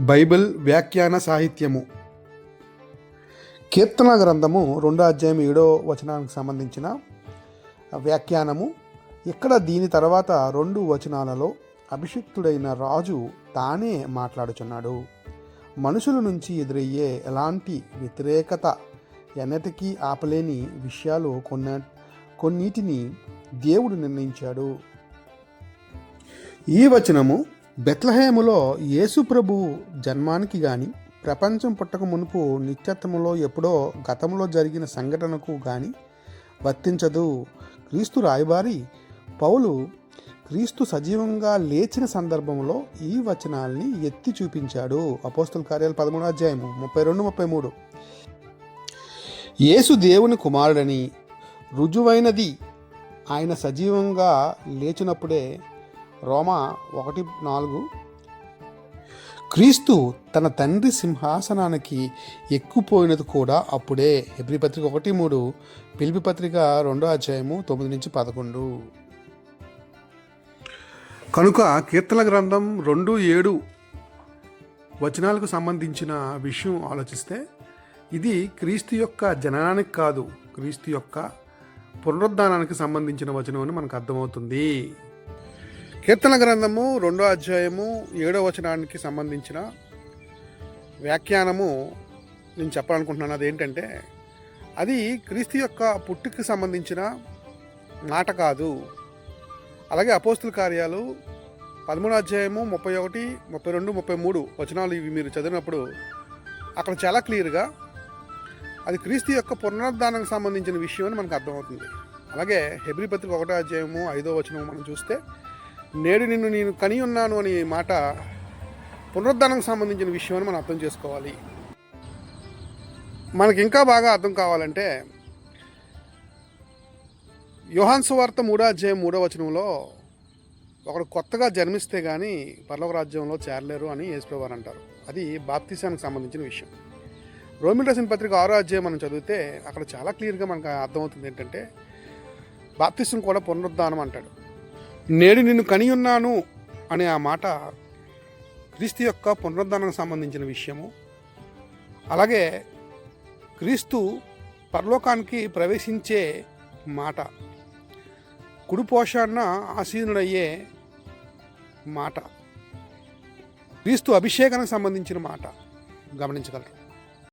Bible వ్యాఖ్యాన సాహిత్యము. కీర్తన గ్రంథము రెండో అధ్యాయం ఏడో వచనానికి సంబంధించిన వ్యాఖ్యానము. ఇక్కడ దీని తర్వాత రెండు వచనాలలో అభిషిక్తుడైన రాజు తానే మాట్లాడుచున్నాడు. మనుషుల నుంచి ఎదురయ్యే ఎలాంటి వ్యతిరేకత ఎన్నటికీ ఆపలేని విషయాలు కొన్న కొన్నిటిని దేవుడు నిర్ణయించాడు. ఈ వచనము బెత్లహేములో యేసు ప్రభు జన్మానికి గాని ప్రపంచం పుట్టక మునుపు నిత్యత్వములో ఎప్పుడో గతంలో జరిగిన సంఘటనకు గాని వర్తించదు. క్రీస్తు రాయబారి పౌలు క్రీస్తు సజీవంగా లేచిన సందర్భంలో ఈ వచనాల్ని ఎత్తి చూపించాడు. అపోస్తుల కార్యాలు పదమూడు అధ్యాయము ముప్పై రెండు ముప్పై మూడు. యేసు దేవుని కుమారుడని రుజువైనది ఆయన సజీవంగా లేచినప్పుడే రోమా ఒకటి నాలుగు. క్రీస్తు తన తండ్రి సింహాసనానికి ఎక్కుపోయినది కూడా అప్పుడే. హెబ్రి పత్రిక ఒకటి మూడు పిలిపి పత్రిక రెండో అధ్యాయము తొమ్మిది నుంచి పదకొండు. కనుక కీర్తన గ్రంథం రెండు ఏడు వచనాలకు సంబంధించిన విషయం ఆలోచిస్తే ఇది క్రీస్తు యొక్క జననానికి కాదు క్రీస్తు యొక్క పునరుద్ధానానికి సంబంధించిన వచనం అని మనకు అర్థమవుతుంది. కీర్తన గ్రంథము రెండో అధ్యాయము ఏడో వచనానికి సంబంధించిన వ్యాఖ్యానము నేను చెప్పాలనుకుంటున్నాను. అదేంటంటే అది క్రీస్తు యొక్క పుట్టుకి సంబంధించిన మాట కాదు. అలాగే అపోస్తుల కార్యాలు పదమూడు అధ్యాయము ముప్పై ఒకటి ముప్పై రెండు ముప్పై మూడు వచనాలు ఇవి మీరు చదివినప్పుడు అక్కడ చాలా క్లియర్గా అది క్రీస్తు యొక్క పునరుద్ధానానికి సంబంధించిన విషయం అని మనకు అర్థమవుతుంది. అలాగే హెబ్రి పత్రిక ఒకటో అధ్యాయము ఐదో వచనం మనం చూస్తే నేడు నిన్ను నేను కని ఉన్నాను అనే మాట పునరుద్ధానం సంబంధించిన విషయం అని మనం అర్థం చేసుకోవాలి. మనకి ఇంకా బాగా అర్థం కావాలంటే యోహాన్ సువార్త మూడో అధ్యాయం మూడో వచనంలో ఒకడు కొత్తగా జన్మిస్తే కానీ పర్లోక రాజ్యంలో చేరలేరు అని యేసుప్రభు అంటారు. అది బాప్తిసానికి సంబంధించిన విషయం. రోమిల్ రసిన పత్రిక ఆరో అధ్యాయం మనం చదివితే అక్కడ చాలా క్లియర్గా మనకు అర్థమవుతుంది ఏంటంటే బాప్తిసం కూడా పునరుద్ధానం అంటాడు. నేడు నిన్ను కనియున్నాను అనే ఆ మాట క్రీస్తు యొక్క పునరుద్ధానానికి సంబంధించిన విషయము. అలాగే క్రీస్తు పరలోకానికి ప్రవేశించే మాట కుడి పోషాన్న ఆసీనుడయ్యే మాట క్రీస్తు అభిషేకానికి సంబంధించిన మాట. గమనించగలరు.